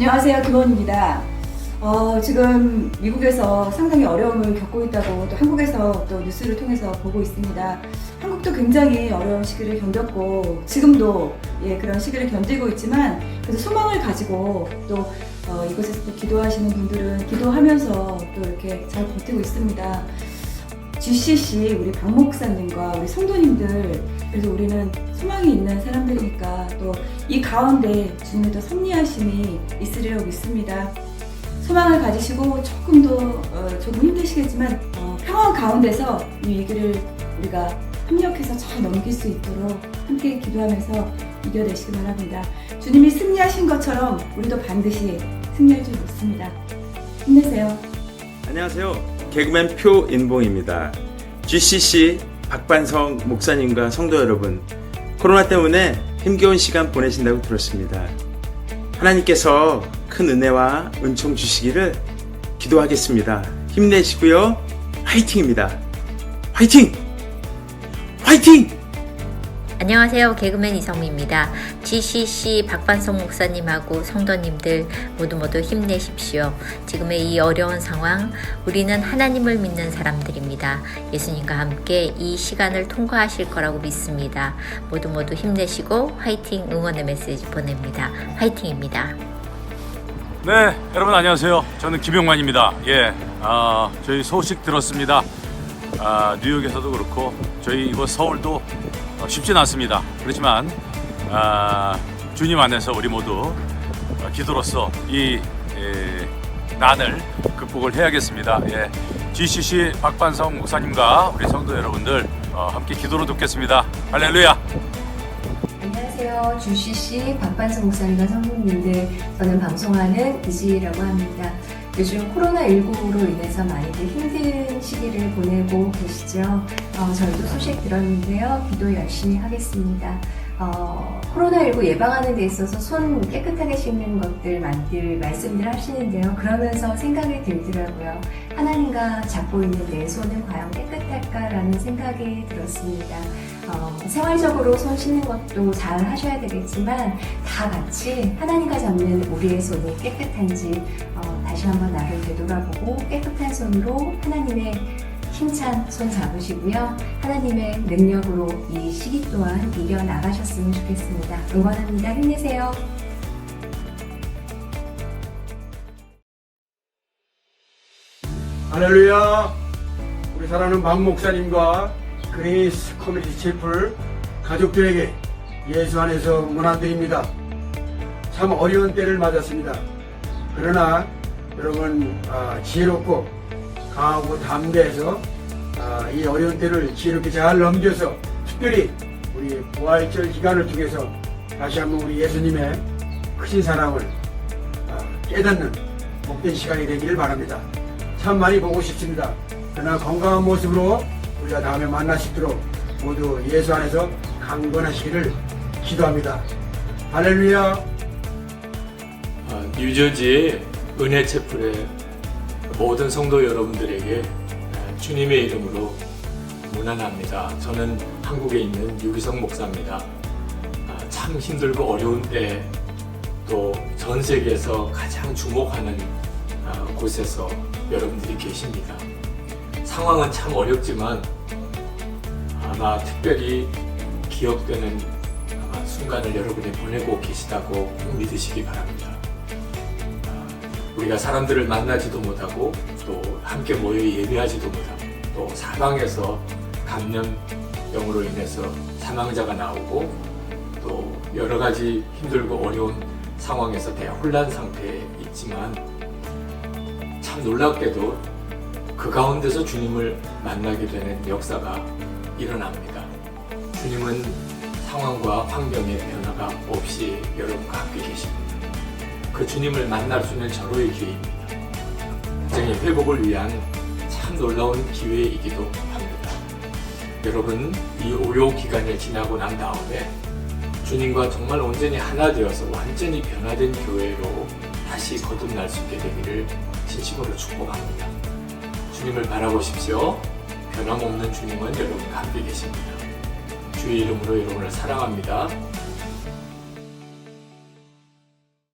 안녕하세요. 김원입니다. 어, 지금 미국에서 상당히 어려움을 겪고 있다고 또 한국에서 또 뉴스를 통해서 보고 있습니다. 한국도 굉장히 어려운 시기를 견뎠고 지금도 예, 그런 시기를 견디고 있지만 그래도 소망을 가지고 또 어, 이곳에서 또 기도하시는 분들은 기도하면서 또 이렇게 잘 버티고 있습니다. GCC 우리 박 목사님과 우리 성도님들 그래서 우리는 소망이 있는 이 가운데 주님의 또 섭리하심이 있으리라고 믿습니다. 소망을 가지시고 조금 더 어, 조금 힘드시겠지만 어, 평안 가운데서 이 위기를 우리가 협력해서 잘 넘길 수 있도록 함께 기도하면서 이겨내시기 바랍니다. 주님이 승리하신 것처럼 우리도 반드시 승리할 줄 믿습니다. 힘내세요. 안녕하세요. 개그맨 표인봉입니다. GCC 박반성 목사님과 성도 여러분, 코로나 때문에 힘겨운 시간 보내신다고 들었습니다. 하나님께서 큰 은혜와 은총 주시기를 기도하겠습니다. 힘내시고요. 화이팅입니다. 화이팅! 화이팅! 안녕하세요. 개그맨 이성미입니다. GCC 박반성 목사님하고 성도님들 모두 모두 힘내십시오. 지금의 이 어려운 상황, 우리는 하나님을 믿는 사람들입니다. 예수님과 함께 이 시간을 통과하실 거라고 믿습니다. 모두 모두 힘내시고 화이팅 응원의 메시지 보냅니다. 화이팅입니다. 네, 여러분 안녕하세요. 저는 김용만입니다. 예, 아, 저희 소식 들었습니다. 아, 뉴욕에서도 그렇고 저희 이곳 서울도 어, 쉽진 않습니다. 그렇지만 아, 주님 안에서 우리 모두 어, 기도로서 이 에, 난을 극복을 해야겠습니다. 예, GCC 박반성 목사님과 우리 성도 여러분들 어, 함께 기도로 돕겠습니다. 할렐루야. 안녕하세요. 주CC 박반성 목사님과 성도님들, 저는 방송하는 이지라고 합니다. 요즘 코로나19로 인해서 많이들 힘든 시기를 보내고 계시죠. 어, 저희도 소식 들었는데요. 기도 열심히 하겠습니다. 어, 코로나19 예방하는 데 있어서 손 깨끗하게 씻는 것들 많이들 말씀들 하시는데요. 그러면서 생각이 들더라고요. 하나님과 잡고 있는 내 손은 과연 깨끗할까라는 생각이 들었습니다. 어, 생활적으로 손 씻는 것도 잘 하셔야 되겠지만 다 같이 하나님과 잡는 우리의 손이 깨끗한지 어, 다시 한번 나를 되돌아보고 깨끗한 손으로 하나님의 힘찬 손 잡으시고요. 하나님의 능력으로 이 시기 또한 이겨 나가셨으면 좋겠습니다. 응원합니다. 힘내세요. 할렐루야! 우리 사랑하는 박 목사님과 그레이스 커뮤니티 채플 가족들에게 예수 안에서 문안드립니다. 참 어려운 때를 맞았습니다. 그러나 여러분 아, 지혜롭고 강하고 담대해서 아, 이 어려운 때를 지혜롭게 잘 넘겨서 특별히 우리 부활절 기간을 통해서 다시 한번 우리 예수님의 크신 사랑을 아, 깨닫는 복된 시간이 되기를 바랍니다. 참 많이 보고 싶습니다. 그러나 건강한 모습으로 우리가 다음에 만날 수 있도록 모두 예수 안에서 강건하시기를 기도합니다. 할렐루야! 어, 뉴저지의 은혜 채플의 모든 성도 여러분들에게 어, 주님의 이름으로 문안합니다. 저는 한국에 있는 유기성 목사입니다. 아, 참 힘들고 어려운 때 또 전 세계에서 가장 주목하는 아, 곳에서 여러분들이 계십니다. 상황은 참 어렵지만 아마 특별히 기억되는 순간을 여러분이 보내고 계시다고 꼭 믿으시기 바랍니다. 아, 우리가 사람들을 만나지도 못하고 또 함께 모여 예배하지도 못하고 또 사방에서 감염병으로 인해서 사망자가 나오고 또 여러 가지 힘들고 어려운 상황에서 대혼란 상태에 있지만 참 놀랍게도 그 가운데서 주님을 만나게 되는 역사가 일어납니다. 주님은 상황과 환경의 변화가 없이 여러분과 함께 계십니다. 그 주님을 만날 수 있는 절호의 기회입니다. 가정의 회복을 위한 참 놀라운 기회이기도 합니다. 여러분, 이 오요 기간을 지나고 난 다음에 주님과 정말 온전히 하나 되어서 완전히 변화된 교회로 다시 거듭날 수 있게 되기를 진심으로 축복합니다. 주님을 바라보십시오. 변함없는 주님은 여러분과 함께 계십니다. 주의 이름으로 여러분을 사랑합니다.